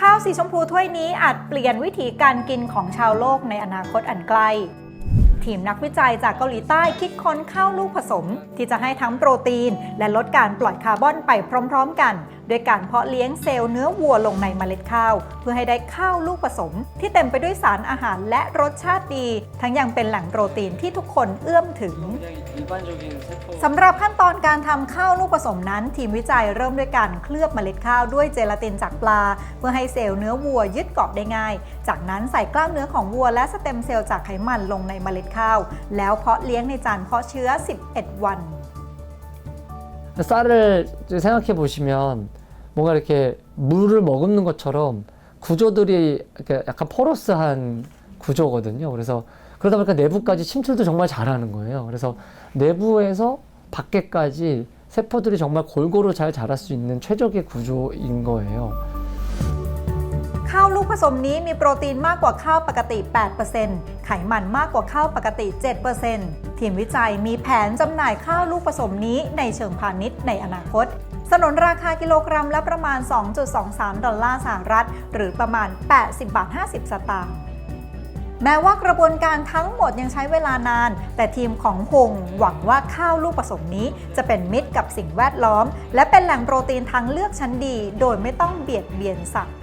ข้าวสีชมพูถ้วยนี้อาจเปลี่ยนวิธีการกินของชาวโลกในอนาคตอันไกลทีมนักวิจัยจากเกาหลีใต้คิดค้นข้าวลูกผสม ที่จะให้ทั้งโปรตีน และลดการปล่อยคาร์บอนไปพร้อม ๆ กัน โดยการเพาะเลี้ยงเซลล์เนื้อวัวลงในเมล็ดข้าว เพื่อให้ได้ข้าวลูกผสม ที่เต็มไปด้วยสารอาหารและรสชาติดี ทั้งยังเป็นแหล่งโปรตีนที่ทุกคนเอื้อมถึง 굉장히 일반적인 세포 สำหรับขั้นตอนการทำข้าวลูกผสมนั้น ทีมวิจัยเริ่มด้วยการเคลือบเมล็ดข้าวด้วยเจลาตินจากปลา เพื่อให้เซลล์เนื้อวัวยึดเกาะได้ง่าย จากนั้นใส่กล้ามเนื้อของวัวและสเต็มเซลล์จากไขมันลงในเมล็ดข้าว แล้วเพาะเลี้ยงในจานเพาะเชื้อ 11 วัน 쌀을 이제 생각해 보시면 뭔가 이렇게 물을 머금는 것처럼 구조들이 이렇게 약간 포러스한 구조거든요. 그래서 그러다 보니까 내부까지 침출도 정말 잘하는 거예요. 그래서 내부에서 밖에까지 세포들이 정말 골고루 잘 자랄 수 있는 최적의 구조인 거예요. ข้าวลูกผสมนี้มีโปรตีนมากกว่าข้าวปกติ 8%ไขมันมากกว่าข้าวปกติ 7%ทีมวิจัยมีแผนจำหน่ายข้าวลูกผสมนี้ในเชิงพาณิชย์ในอนาคต สนนราคากิโลกรัมละประมาณ 2.23 ดอลลาร์สหรัฐ หรือประมาณ 80 บาท 50 สตางค์แม้ว่ากระบวนการทั้งหมดยังใช้เวลานาน แต่ทีมของหงหวังว่าข้าวลูกผสมนี้จะเป็นมิตรกับสิ่งแวดล้อม และเป็นแหล่งโปรตีนทางเลือกชั้นดี โดยไม่ต้องเบียดเบียนสัตว์